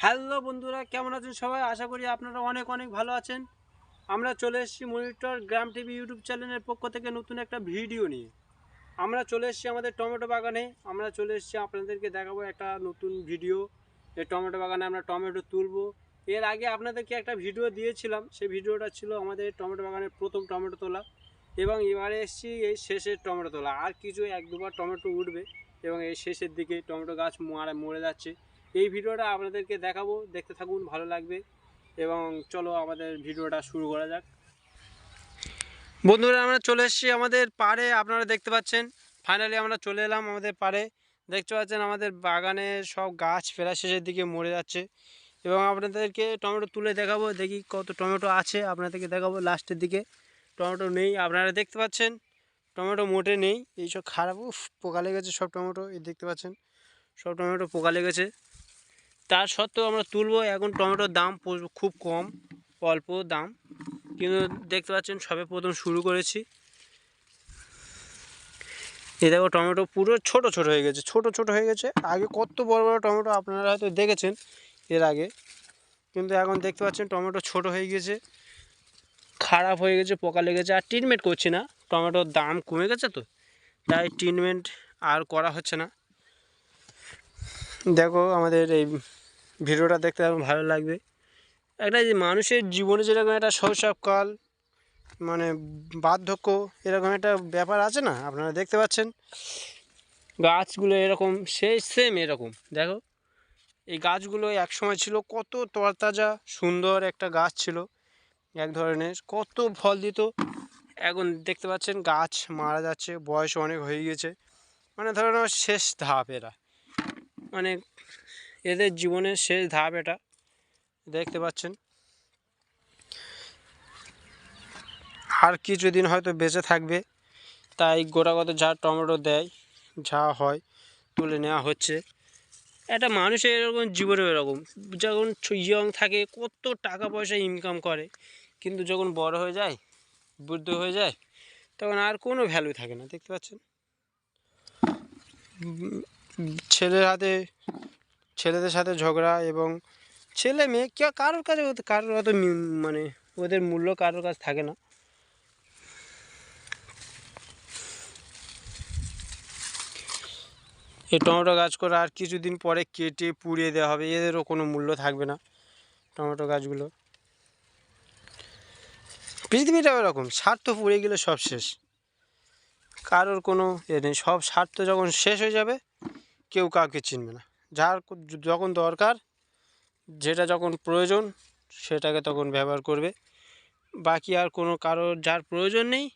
Hello বন্ধুরা, কেমন আছেন সবাই? আশা করি আপনারা অনেক অনেক ভালো আছেন। আমরা চলে এসেছি মনিটর গ্রাম টিভি ইউটিউব চ্যানেলের পক্ষ থেকে নতুন একটা ভিডিও নিয়ে। আমরা চলে এসেছি আমাদের টমেটো বাগানে। আমরা চলে এসেছি আপনাদেরকে দেখাবো একটা নতুন ভিডিও। এই টমেটো বাগানে আমরা টমেটো তুলব। এর আগে আপনাদেরকে একটা ভিডিও দিয়েছিলাম। সেই ভিডিওটা ছিল আমাদের টমেটো বাগানের প্রথম টমেটো তোলা এবং এবারে এসেছি এই শেষের টমেটো তোলা। আর কিছু এক দুবার টমেটো উঠবে এবং এই শেষের দিকে টমেটো গাছ মারা মরে যাচ্ছে। এই ভিডিওটা আপনাদেরকে দেখাবো, দেখতে থাকুন, ভালো লাগবে। এবং চলো আমাদের ভিডিওটা শুরু করা যাক। বন্ধুরা, আমরা চলে এসেছি আমাদের পাড়ে, আপনারা দেখতে পাচ্ছেন। ফাইনালি আমরা চলে এলাম আমাদের পাড়ে। দেখতে পাচ্ছেন আমাদের বাগানে সব গাছ ফেরা শেষের দিকে মরে যাচ্ছে। এবং আপনাদেরকে টমেটো তুলে দেখাবো, দেখি কত টমেটো আছে আপনাদেরকে দেখাবো লাস্টের দিকে। টমেটো নেই, আপনারা দেখতে পাচ্ছেন। টমেটো মোটে নেই, এইসব খারাপ পোকা লেগেছে সব টমেটো, এই দেখতে পাচ্ছেন। সব টমেটো পোকা লেগেছে। তার সত্ত্বেও আমরা তুলবো, এখন টমেটোর দাম খুব কম, অল্প দাম। কিন্তু দেখতে পাচ্ছেন, সবে প্রথম শুরু করেছি। এ দেখো, টমেটো পুরো ছোট ছোট হয়ে গেছে, ছোট ছোট হয়ে গেছে। আগে কত বড় বড় টমেটো আপনারা হয়তো দেখেছেন এর আগে। কিন্তু এখন দেখতে পাচ্ছেন, টমেটো ছোট হয়ে গেছে, খারাপ হয়ে গেছে, পোকা লেগেছে। আর ট্রিটমেন্ট করছি না, টমেটোর দাম কমে গেছে তো, তাই ট্রিটমেন্ট আর করা হচ্ছে না। দেখো, আমাদের এই ভিডিওটা দেখতে আমার ভালো লাগবে। একটা যে মানুষের জীবনে যেরকম একটা শৈশবকাল মানে বার্ধক্য, এরকম একটা ব্যাপার আছে না? আপনারা দেখতে পাচ্ছেন। গাছগুলো এরকম সেই সেম এরকম, দেখো। এই গাছগুলো এক সময় ছিল কত তরতাজা, সুন্দর একটা গাছ ছিল, এক ধরনের, কত ফল দিত। এখন দেখতে পাচ্ছেন গাছ মারা যাচ্ছে, বয়স অনেক হয়ে গেছে। মানে ধরো শেষ ধাপ এরা। মানে এদের জীবনের শেষ ধাপ এটা। দেখতে পাচ্ছেন। আর কিছুদিন হয়তো বেঁচে থাকবে, তাই গোটাগত যা টমেটো দেয়, যা হয়, তুলে নেওয়া হচ্ছে। একটা মানুষের এরকম জীবনে এরকম। যখন ইয়ং থাকে, কত টাকা পয়সা ইনকাম করে, কিন্তু যখন বড় হয়ে যায়, বৃদ্ধ হয়ে যায়, তখন আর কোনো ভ্যালু থাকে না, দেখতে পাচ্ছেন? ছেলের হাতে ছেলেদের সাথে ঝগড়া এবং ছেলে মেয়ে কে, কারোর কাছে কারোর অত মানে ওদের মূল্য কারোর কাছে থাকে না। এই টমেটো গাছ করে আর কিছুদিন পরে কেটে পুড়িয়ে দেওয়া হবে, এদেরও কোনো মূল্য থাকবে না টমেটো গাছগুলো। পৃথিবীটা ওরকম, স্বার্থ পুড়ে গেলে সব শেষ। কারোর কোনো এ নেই, সব স্বার্থ যখন শেষ হয়ে যাবে, কেউ কাউকে চিনবে না। যার যখন দরকার, যেটা যখন প্রয়োজন, সেটাকে তখন ব্যবহার করবে। বাকি আর কোনো কারোর যার প্রয়োজন নেই,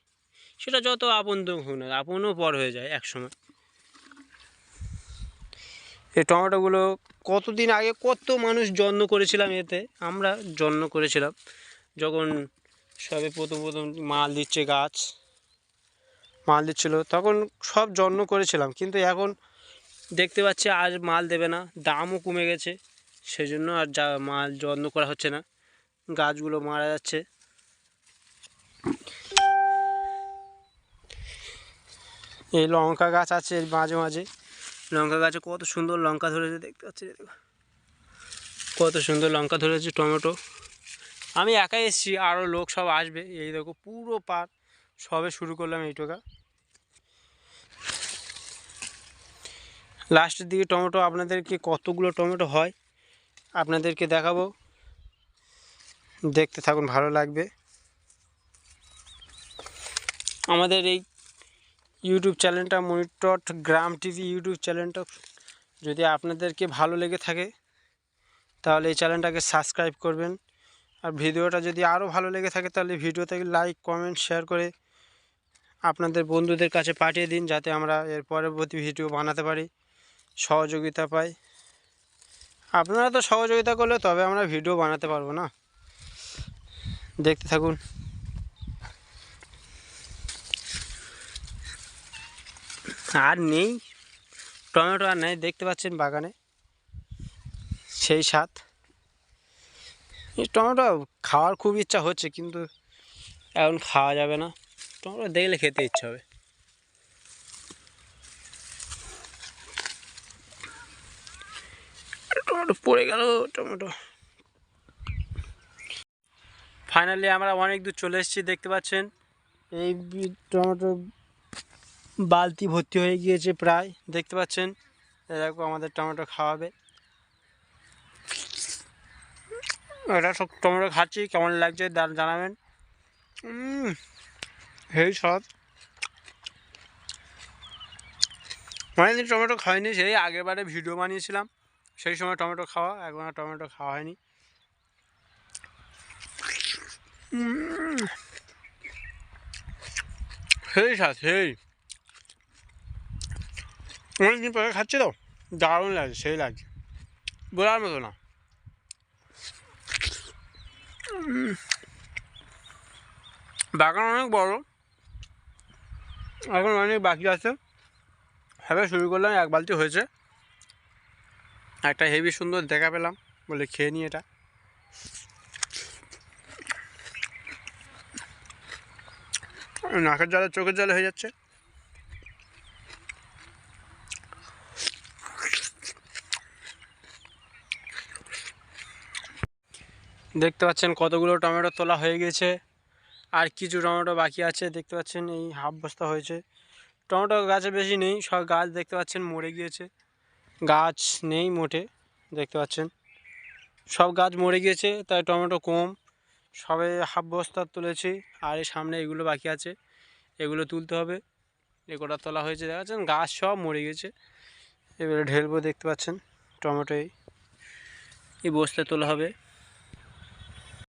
সেটা যত আপন হোক না আপনও পর হয়ে যায় একসময়। এই টমেটোগুলো কতদিন আগে কত মানুষ যত্ন করেছিলাম এতে? আমরা যত্ন করেছিলাম। যখন সবে প্রথম প্রথম মাল দিচ্ছে গাছ, মাল দিচ্ছিল, তখন সব যত্ন করেছিলাম। কিন্তু এখন দেখতে পাচ্ছি আর মাল দেবে না, দামও কমে গেছে সেই জন্য আর যা মাল যত্ন করা হচ্ছে না, গাছগুলো মারা যাচ্ছে। এই লঙ্কা গাছ আছে মাঝে মাঝে, লঙ্কা গাছে কত সুন্দর লঙ্কা ধরেছে, দেখতে পাচ্ছি কত সুন্দর লঙ্কা ধরেছে টমেটো। আমি একাই এসেছি আরও লোক সব আসবে, এই দেখো পুরো পার সবে শুরু করলাম এইটোকা লাস্টের দিকে টমেটো, আপনাদেরকে কতগুলো টমেটো হয়, আপনাদেরকে দেখাবো। দেখতে থাকুন, ভালো লাগবে। আমাদের এই ইউটিউব চ্যানেলটা মনিটর গ্রাম টিভি ইউটিউব চ্যানেলটা, যদি আপনাদেরকে ভালো লেগে থাকে, তাহলে এই চ্যানেলটাকে সাবস্ক্রাইব করবেন। আর ভিডিওটা যদি আরও ভালো লেগে থাকে, তাহলে ভিডিওতে লাইক কমেন্ট শেয়ার করে আপনাদের বন্ধুদের কাছে পাঠিয়ে দিন, যাতে আমরা এর পরবর্তী ভিডিও বানাতে পারি। সহযোগিতা পাই। আপনারা তো সহযোগিতা করলে তবে আমরা ভিডিও বানাতে পারব না। দেখতে থাকুন। আর নেই। টমেটো আর নেই। দেখতে পাচ্ছেন বাগানে। সেই এই টমেটো খাওয়ার খুব ইচ্ছা হচ্ছে, কিন্তু এখন খাওয়া যাবে না। টমেটো দেখলে খেতে ইচ্ছা হবে। টমেটো পড়ে গেল টমেটো। ফাইনালি আমরা অনেক দূর চলে এসেছি, দেখতে পাচ্ছেন? এই টমেটো বালতি ভর্তি হয়ে গিয়েছে প্রায়, দেখতে পাচ্ছেন? এরকম আমাদের টমেটো খাওয়াবে। এটা সব টমেটো খাচ্ছি, কেমন লাগছে জানাবেন। হেই সব। অনেকদিন টমেটো খাইনি, সেই আগের বারে ভিডিও বানিয়েছিলাম। সেই সময় টমেটো খাওয়া আর টমেটো খাওয়া হয়নি। সেই স্বাদ সেই অনেকদিন পরে খাচ্ছি তো, দারুণ লাগছে, সেই লাগছে। বলার মতো না। বাগান অনেক বড়। এখন অনেক বাকি আছে। হবে শুরু করলাম, এক বালতি হয়েছে। একটা হেভি সুন্দর দেখা পেলাম। বলে খেয়ে নিই এটা। নাকের জলে চোখের জলে হয়ে যাচ্ছে। দেখতে পাচ্ছেন কতগুলো টমেটো তোলা হয়ে গেছে। আর কিছু টমেটো বাকি আছে। দেখতে পাচ্ছেন এই হাফ বস্তা হয়েছে। টমেটো গাছে বেশি নেই, সব গাছ দেখতে পাচ্ছেন মরে গিয়েছে। গাছ নেই মোটে, দেখতে পাচ্ছেন। সব গাছ মরে গিয়েছে, তাই টমেটো কম। সবে হাফ বস্তা তুলেছি, আর এই সামনে এগুলো বাকি আছে, এগুলো তুলতে হবে। এগুলো তোলা হয়েছে, দেখা যাচ্ছেন গাছ সব মরে গেছে এবারে ঢেলবো, দেখতে পাচ্ছেন টমেটোই এই। বস্তা তোলা হবে।